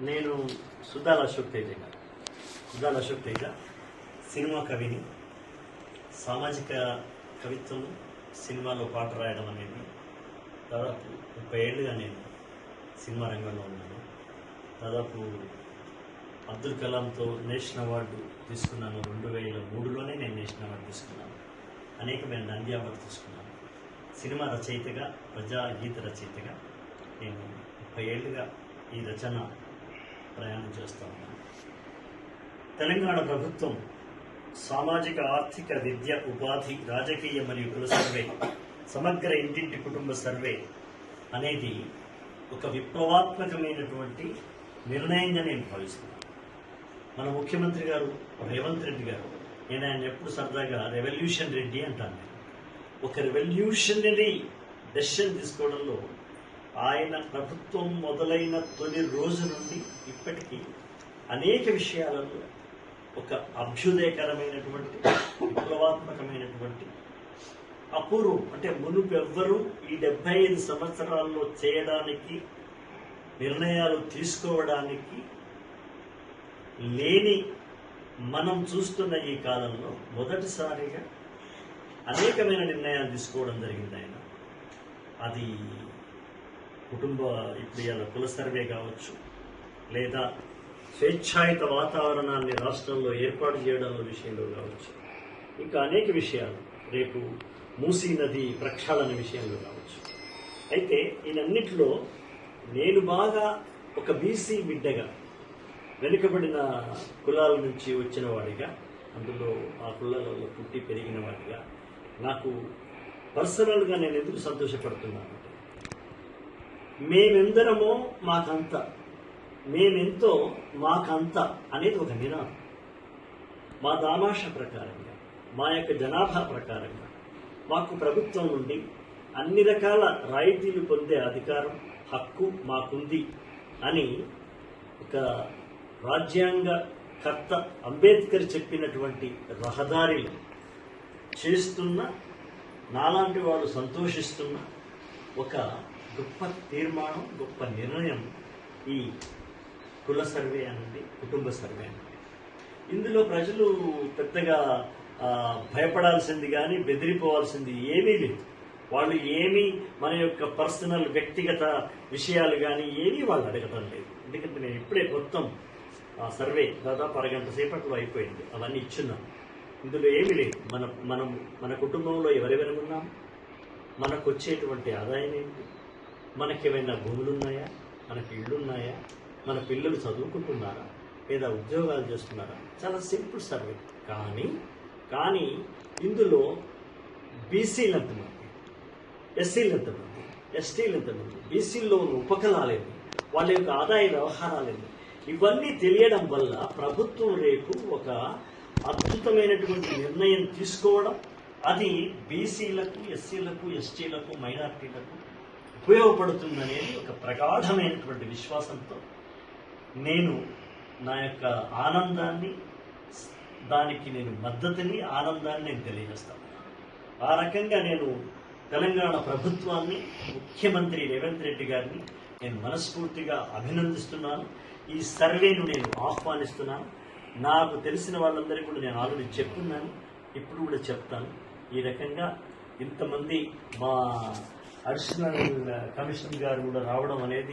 నేను సుధాల్ అశోక్ తేజ గారు. సుధాల్ అశోక్ తేజ సినిమా కవిని సామాజిక కవిత్వం సినిమాలో పాట రాయడం అనేది దాదాపు ముప్పై ఏళ్ళుగా నేను సినిమా రంగంలో ఉన్నాను. దాదాపు అబ్దుల్ కలాంతో నేషనల్ అవార్డు తీసుకున్నాను. రెండు వేల మూడులోనే నేను నేషనల్ అవార్డు తీసుకున్నాను. అనేకమైన నంది అవార్డు తీసుకున్నాను. సినిమా రచయితగా ప్రజా గీత రచయితగా నేను ముప్పై ఏళ్ళుగా ఈ రచన ప్రయాణం చేస్తూ ఉన్నాను తెలంగాణ ప్రభుత్వం సామాజిక ఆర్థిక విద్య ఉపాధి రాజకీయ మరియు కుల సర్వే సమగ్ర ఇంటింటి కుటుంబ సర్వే అనేది ఒక విప్లవాత్మకమైనటువంటి నిర్ణయంగా నేను భావిస్తున్నాను మన ముఖ్యమంత్రి గారు రేవంత్ రెడ్డి గారు నేను ఆయన ఎప్పుడు సరదాగా రెవల్యూషన్ రెడ్డి అంటాను. ఒక రెవల్యూషనరీ డెసిషన్ తీసుకోవడంలో ఆయన ప్రభుత్వం మొదలైన తొలి రోజు నుండి ఇప్పటికీ అనేక విషయాలలో ఒక అభ్యుదయకరమైనటువంటి విప్లవాత్మకమైనటువంటి అపూర్వం అంటే మునుపు ఎవ్వరూ ఈ డెబ్బై ఐదు సంవత్సరాల్లో చేయడానికి నిర్ణయాలు తీసుకోవడానికి లేని మనం చూస్తున్న ఈ కాలంలో మొదటిసారిగా అనేకమైన నిర్ణయాలు తీసుకోవడం జరిగింది ఆయన. అది కుటుంబ ఇప్పుడు ఇవాళ కుల సర్వే కావచ్చు లేదా స్వేచ్ఛాయుత వాతావరణాన్ని రాష్ట్రంలో ఏర్పాటు చేయడంలో విషయంలో కావచ్చు ఇంకా అనేక విషయాలు. రేపు మూసీ నది ప్రక్షాళన విషయంలో కావచ్చు. అయితే ఈయనన్నిటిలో నేను బాగా ఒక బీసీ బిడ్డగా వెనుకబడిన కులాల నుంచి వచ్చిన వాడిగా అందులో ఆ కులాలలో పుట్టి పెరిగిన వాడిగా నాకు పర్సనల్గా నేను ఎందుకు సంతోషపడుతున్నాను? మేమెందరమో మాకంత. మేమెంతో మాకంత అనేది ఒక నినాదం మా దామాష ప్రకారంగా మా యొక్క జనాభా ప్రకారంగా మాకు ప్రభుత్వం నుండి అన్ని రకాల రాయితీలు పొందే అధికారం హక్కు మాకుంది అని ఒక రాజ్యాంగ కర్త అంబేద్కర్ చెప్పినటువంటి రహదారిలో చేస్తున్న నాలాంటి వాడు సంతోషిస్తున్న ఒక గొప్ప తీర్మానం గొప్ప నిర్ణయం ఈ కుల సర్వే అనండి కుటుంబ సర్వే అనండి. ఇందులో ప్రజలు పెద్దగా భయపడాల్సింది కానీ బెదిరిపోవాల్సింది ఏమీ లేదు. వాళ్ళు ఏమీ మన యొక్క పర్సనల్ వ్యక్తిగత విషయాలు కానీ ఏమీ వాళ్ళు అడగటం లేదు. ఎందుకంటే నేను ఇప్పుడే మొత్తం సర్వే దాదాపు అరగంట సేపట్లో అయిపోయింది. అవన్నీ ఇచ్చున్నాను. ఇందులో ఏమీ లేదు. మన మనం మన కుటుంబంలో ఎవరెవరు ఉన్నాం మనకు వచ్చేటువంటి ఆదాయం ఏంటి? మనకి ఏమైనా భూములు ఉన్నాయా మనకి ఇళ్ళున్నాయా? మన పిల్లలు చదువుకుంటున్నారా? లేదా ఉద్యోగాలు చేస్తున్నారా? చాలా సింపుల్ సర్వే. కానీ కానీ ఇందులో బీసీలు ఎంతమంది ఎస్సీలు ఎంతమంది ఎస్టీలు ఎంతమంది బీసీల్లో ఉన్న ఉపకలాలేమి వాళ్ళ యొక్క ఆదాయ వ్యవహారాలేమి ఇవన్నీ తెలియడం వల్ల ప్రభుత్వం రేపు ఒక అద్భుతమైనటువంటి నిర్ణయం తీసుకోవడం అది బీసీలకు ఎస్సీలకు ఎస్టీలకు మైనార్టీలకు ఉపయోగపడుతుందనేది ఒక ప్రగాఢమైనటువంటి విశ్వాసంతో నేను నా యొక్క ఆనందాన్ని దానికి నేను మద్దతుని ఆనందాన్ని నేను తెలియజేస్తాను. ఆ రకంగా నేను తెలంగాణ ప్రభుత్వాన్ని ముఖ్యమంత్రి రేవంత్ రెడ్డి గారిని నేను మనస్ఫూర్తిగా అభినందిస్తున్నాను. ఈ సర్వేను నేను ఆహ్వానిస్తున్నాను. నాకు తెలిసిన వాళ్ళందరికీ కూడా నేను ఆల్రెడీ చెప్పున్నాను. ఇప్పుడు కూడా చెప్తాను. ఈ రకంగా ఇంతమంది మా అడిషనల్ కమిషనర్ గారు కూడా రావడం అనేది